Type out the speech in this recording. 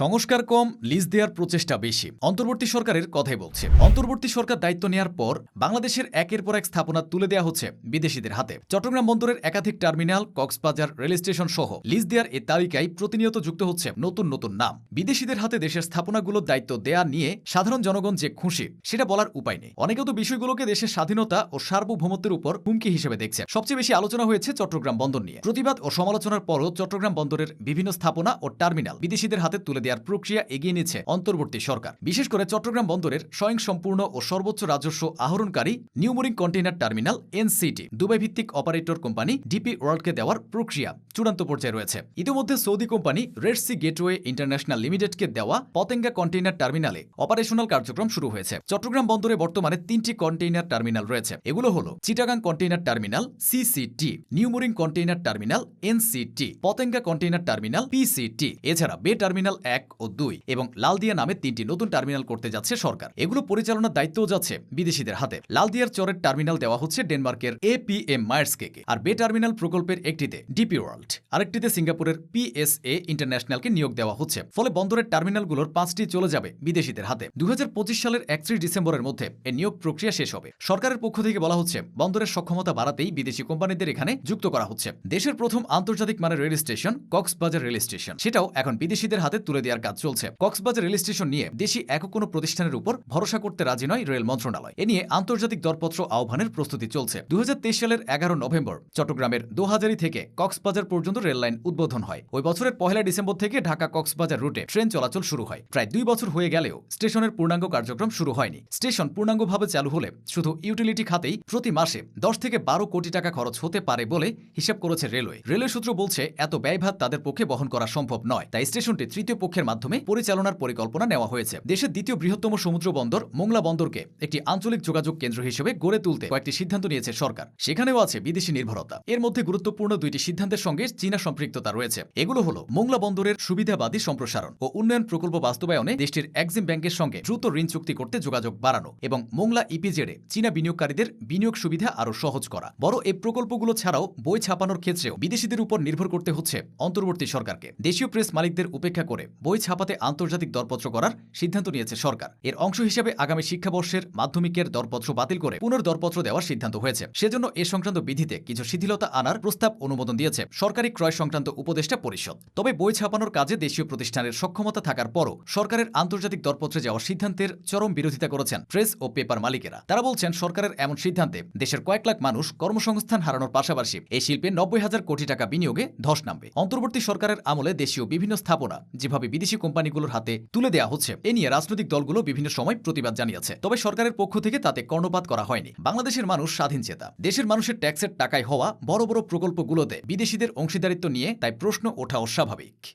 সংস্কার কম, লিজ দেওয়ার প্রচেষ্টা বেশি। অন্তর্বর্তী সরকারের কথাই বলছে। অন্তর্বর্তী সরকার দায়িত্ব নেওয়ার পর বাংলাদেশের একের পর এক স্থাপনা তুলে দেওয়া হচ্ছে বিদেশিদের হাতে। চট্টগ্রাম বন্দরের একাধিক টার্মিনাল, কক্সবাজার রেল স্টেশন সহ লিজ দেওয়ার এ তালিকায় প্রতিনিয়ত যুক্ত হচ্ছে নতুন নতুন নাম। বিদেশিদের হাতে দেশের স্থাপনাগুলোর দায়িত্ব দেয়া নিয়ে সাধারণ জনগণ যে খুশি, সেটা বলার উপায় নেই। অনেকেও তো বিষয়গুলোকে দেশের স্বাধীনতা ও সার্বভৌমত্বের উপর হুমকি হিসেবে দেখছে। সবচেয়ে বেশি আলোচনা হয়েছে চট্টগ্রাম বন্দর নিয়ে। প্রতিবাদ ও সমালোচনার পরও চট্টগ্রাম বন্দরের বিভিন্ন স্থাপনা ও টার্মিনাল বিদেশিদের হাতে তুলে দেওয়ার প্রক্রিয়া এগিয়ে নিচ্ছে অন্তর্বর্তী সরকার। বিশেষ করে চট্টগ্রাম বন্দরের স্বয়ংসম্পূর্ণ ও সর্বোচ্চ রাজস্ব আহরণকারী New Mooring container terminal NCT Dubai ভিত্তিক অপারেটর কোম্পানি ডিপি ওয়ার্ল্ডকে দেওয়ার প্রক্রিয়া চূড়ান্ত পর্যায়ে রয়েছে। ইতিমধ্যে Saudi company Red Sea Gateway International লিমিটেডকে দেওয়া পতেঙ্গা কন্টেইনার টার্মিনালে অপারেশনাল কার্যক্রম শুরু হয়েছে। চট্টগ্রাম বন্দরে বর্তমানে তিনটি কন্টেইনার টার্মিনাল রয়েছে। এগুলো হলো Chittagong container terminal CCT, New Mooring container terminal NCT, Patenga container terminal PCT, এছাড়া বে টার্মিনাল এক ও দুই এবং লালদিয়া নামে তিনটি নতুন টার্মিনাল করতে যাচ্ছে সরকার। এগুলো পরিচালনার দায়িত্বও যাচ্ছে বিদেশিদের হাতে। লালদিয়ার চরের টার্মিনাল দেওয়া হচ্ছে ডেনমার্কের এপিএম মায়ার্সকে আর বে টার্মিনাল প্রকল্পের একটিতে ডিপি ওয়ার্ল্ড। আরেকটিতে সিঙ্গাপুরের পিএসএ ইন্টারন্যাশনালকে নিয়োগ দেওয়া হচ্ছে। ফলে বন্দরের টার্মিনালগুলোর পাঁচটি চলে যাবে বিদেশিদের হাতে। দু হাজার পঁচিশ সালের একত্রিশ ডিসেম্বরের মধ্যে এ নিয়োগ প্রক্রিয়া শেষ হবে। সরকারের পক্ষ থেকে বলা হচ্ছে, বন্দরের সক্ষমতা বাড়াতেই বিদেশি কোম্পানিদের এখানে যুক্ত করা হচ্ছে। দেশের প্রথম আন্তর্জাতিক মানের rail station Cox's Bazar rail station. সেটাও এখন বিদেশিদের হাতে তুলে দেওয়ার কাজ চলছে। কক্সবাজার রেল স্টেশন নিয়ে দেশি একক কোনো প্রতিষ্ঠানের উপর ভরসা করতে রাজি নয় রেল মন্ত্রণালয়। এ নিয়ে আন্তর্জাতিক দরপত্র আহ্বানের প্রস্তুতি চলছে। দু সালের এগারো নভেম্বর চট্টগ্রামের দোহাজারি থেকে কক্সবাজার পর্যন্ত রেল লাইন উদ্বোধন হয়। ওই বছরের পহেলা ডিসেম্বর থেকে ঢাকা কক্সবাজার রুটে ট্রেন চলাচল শুরু হয়। প্রায় দুই বছর হয়ে গেলেও স্টেশনের পূর্ণাঙ্গ কার্যক্রম শুরু হয়নি। স্টেশন পূর্ণাঙ্গভাবে চালু হলে শুধু ইউটিলিটি খাতেই প্রতি মাসে দশ থেকে বারো কোটি টাকা খরচ হতে পারে বলে হিসাব করেছে রেলওয়ে। রেলওয়ে সূত্র বলছে, এত ব্যয়ভার তাদের পক্ষে বহন করা সম্ভব নয়। তাই স্টেশনটি তৃতীয় পক্ষের মাধ্যমে পরিচালনার পরিকল্পনা নেওয়া হয়েছে। দেশের দ্বিতীয় বৃহত্তম সমুদ্র বন্দর মোংলা বন্দরকে একটি আঞ্চলিক যোগাযোগ কেন্দ্র হিসেবে গড়ে তুলতে কয়েকটি সিদ্ধান্ত নিয়েছে সরকার। সেখানেও আছে বিদেশি নির্ভরতা। এর মধ্যে গুরুত্বপূর্ণ দুইটি সিদ্ধান্তের সঙ্গে চীনা সম্পৃক্ততা রয়েছে। এগুলো হলো মোংলা বন্দরের সুবিধাবাদী সম্প্রসারণ ও উন্নয়ন প্রকল্প বাস্তবায়নে দেশটির এক্সিম ব্যাংকের সঙ্গে দ্রুত ঋণ চুক্তি করতে যোগাযোগ বাড়ানো এবং মোংলা ইপিজেডে চীনা বিনিয়োগকারীদের বিনিয়োগ সুবিধা আরও সহজ করা। বড় এই প্রকল্পগুলো ছাড়াও বই ছাপানোর ক্ষেত্রেও বিদেশিদের উপর নির্ভর করতে হচ্ছে অন্তর্বর্তী সরকারকে। দেশীয় প্রেস মালিকদের উপেক্ষা করে বই ছাপাতে আন্তর্জাতিক দরপত্র করার সিদ্ধান্ত নিয়েছে সরকার। এর অংশ হিসেবে আগামী শিক্ষাবর্ষের মাধ্যমিকের দরপত্র বাতিল করে পুনর্দরপত্র দেওয়ার সিদ্ধান্ত হয়েছে। সেজন্য এ সংক্রান্ত বিধিতে কিছু শিথিলতা আনার প্রস্তাব অনুমোদন দিয়েছে সরকারি ক্রয় সংক্রান্ত উপদেষ্টা পরিষদ। তবে বই ছাপানোর কাজে দেশীয় প্রতিষ্ঠানের সক্ষমতা থাকার পরও সরকারের আন্তর্জাতিক দরপত্রে যাওয়ার সিদ্ধান্তের চরম বিরোধিতা করেছেন প্রেস ও পেপার মালিকেরা। তারা বলছেন, সরকারের এমন সিদ্ধান্তে দেশের কয়েক লাখ মানুষ কর্মসংস্থান হারানোর পাশাপাশি এই শিল্পে নব্বই হাজার কোটি টাকা বিনিয়োগে ধস নামবে। অন্তর্বর্তী সরকারের আমলে দেশীয় বিভিন্ন স্থাপনা যেভাবে বিদেশি কোম্পানিগুলোর হাতে তুলে দেওয়া হচ্ছে। এ নিয়ে রাজনৈতিক দলগুলো বিভিন্ন সময় প্রতিবাদ জানিয়েছে। তবে সরকারের পক্ষ থেকে তাতে কর্ণপাত করা হয়নি। বাংলাদেশের মানুষ স্বাধীন চেতা। দেশের মানুষের ট্যাক্সের টাকায় হওয়া বড় বড় প্রকল্পগুলোতে বিদেশিদের অংশীদারিত্ব নিয়ে তাই প্রশ্ন ওঠা অস্বাভাবিক।